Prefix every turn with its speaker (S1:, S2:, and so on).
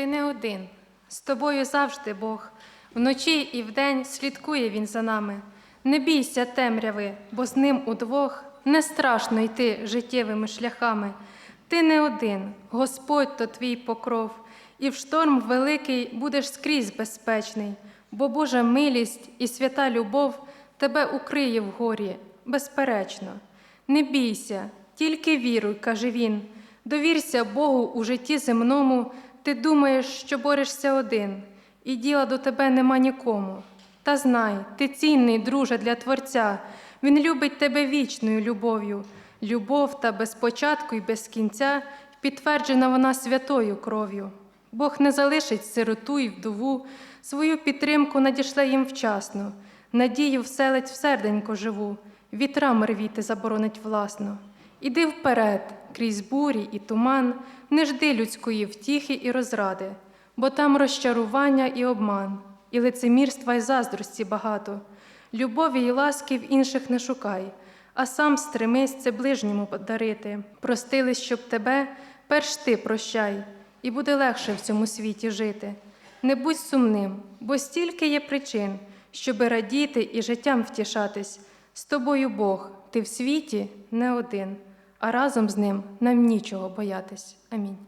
S1: ти не один. З тобою завжди Бог. Вночі і вдень слідкує Він за нами. Не бійся темряви, бо з ним удвох не страшно йти життєвими шляхами. Ти не один, Господь то твій покров, і в шторм великий будеш скрізь безпечний, бо Божа милість і свята любов тебе укриє в горі, безперечно. Не бійся, тільки віруй, каже він. Довірся Богу у житті земному, ти думаєш, що борешся один, і діла до тебе нема нікому. Та знай, ти цінний, друже, для Творця. Він любить тебе вічною любов'ю. Любов та без початку і без кінця, підтверджена вона святою кров'ю. Бог не залишить сироту і вдову, свою підтримку надішле їм вчасно, надію вселить в серденько живу, вітрам рвіти заборонить власно. Іди вперед, крізь бурі і туман, не жди людської втіхи і розради, бо там розчарування і обман, і лицемірства й заздрості багато. Любові й ласки в інших не шукай, а сам стремись це ближньому подарити. Простились, щоб тебе, перш ти прощай, і буде легше в цьому світі жити. Не будь сумним, бо стільки є причин, щоби радіти і життям втішатись. З тобою Бог, ти в світі не один, а разом з ним нам нічого боятись. Амінь.